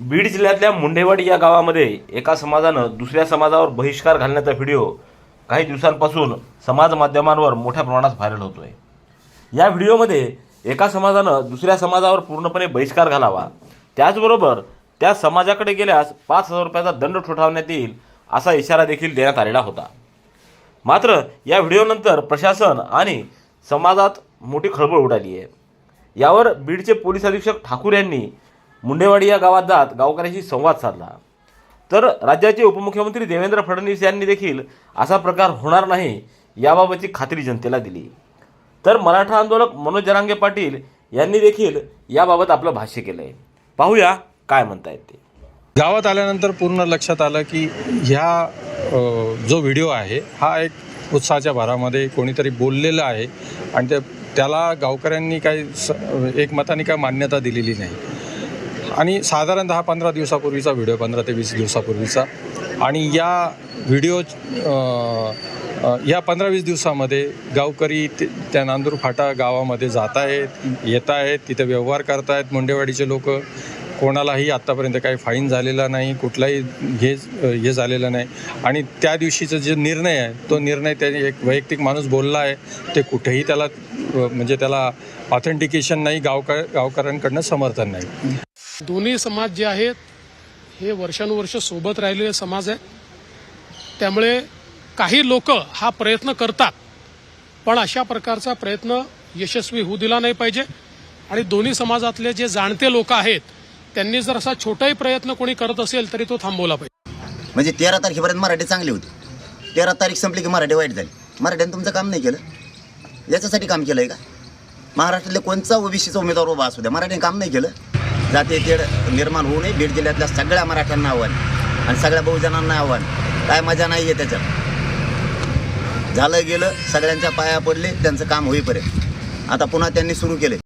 बीड जिल्ह्यातल्या मुंडेवाडी या गावामध्ये एका समाजानं दुसऱ्या समाजावर बहिष्कार घालण्याचा व्हिडिओ काही दिवसांपासून समाज माध्यमांवर मोठ्या प्रमाणात व्हायरल होतो आहे या व्हिडिओमध्ये एका समाजानं दुसऱ्या समाजावर पूर्णपणे बहिष्कार घालावा. त्याचबरोबर त्या समाजाकडे गेल्यास पाच हजार रुपयाचा दंड ठोठावण्यात येईल असा इशारा देखील देण्यात आलेला होता. मात्र या व्हिडिओनंतर प्रशासन आणि समाजात मोठी खळबळ उडाली आहे. यावर बीडचे पोलीस अधीक्षक ठाकूर यांनी मुंडेवाडी या गावात जात गावकऱ्यांशी संवाद साधला. तर राज्याचे उपमुख्यमंत्री देवेंद्र फडणवीस यांनी देखील असा प्रकार होणार नाही याबाबतची खात्री जनतेला दिली. तर मराठा आंदोलक मनोज जरांगे पाटील यांनी देखील याबाबत आपलं भाष्य केलं आहे पाहूया काय म्हणतायत ते. गावात आल्यानंतर पूर्ण लक्षात आलं की ह्या जो व्हिडिओ आहे हा एक उत्साहाच्या भरामध्ये कोणीतरी बोललेला आहे आणि ते त्याला गावकऱ्यांनी काही स एकमताने काय मान्यता दिलेली नाही. आणि साधारणतः हा पंधरा दिवसापूर्वीचा व्हिडिओ पंधरा ते वीस दिवसापूर्वीचा. आणि या व्हिडिओ या पंधरा वीस दिवसामध्ये गावकरी ते- त्या नांदूर फाटा गावामध्ये जात आहेत येत आहेत तिथे व्यवहार करतायत मुंडेवाडीचे लोक. कोणालाही आत्तापर्यंत काही फाईन झालेला नाही कुठलाही हे हे झालेलं नाही. आणि त्या दिवशीचा जे निर्णय आहे तो निर्णय त्याने एक वैयक्तिक माणूस बोलला आहे ते कुठेही त्याला म्हणजे त्याला ऑथेंटिकेशन नाही गावकर गावकऱ्यांकडनं समर्थन नाही. दोन्ही समाज जे आहेत हे वर्षानुवर्ष सोबत राहिलेले समाज आहे त्यामुळे काही लोक हा प्रयत्न करतात पण अशा प्रकारचा प्रयत्न यशस्वी होऊ दिला नाही पाहिजे. आणि दोन्ही समाजातले जे जाणते लोक आहेत त्यांनी जर असा छोटाही प्रयत्न कोणी करत असेल तरी तो थांबवला पाहिजे. म्हणजे तेरा तारखेपर्यंत मराठी चांगली होती. तेरा तारीख संपली की मराठी वाईट झाली. मराठ्याने तुमचं काम नाही केलं. याच्यासाठी काम केलं आहे का? महाराष्ट्रातले कोणचा ओबीसीचा उमेदवार उभा असू द्या. मराठीने काम नाही केलं. जाते तेढ निर्माण होऊ नये. बीड जिल्ह्यातल्या सगळ्या मराठ्यांना आव्हान. आणि सगळ्या बहुजनांना आव्हान. काय मजा नाही आहे त्याच्यात. झालं गेलं सगळ्यांच्या पाया पडले त्यांचं काम होईपर्यंत. आता पुन्हा त्यांनी सुरू केले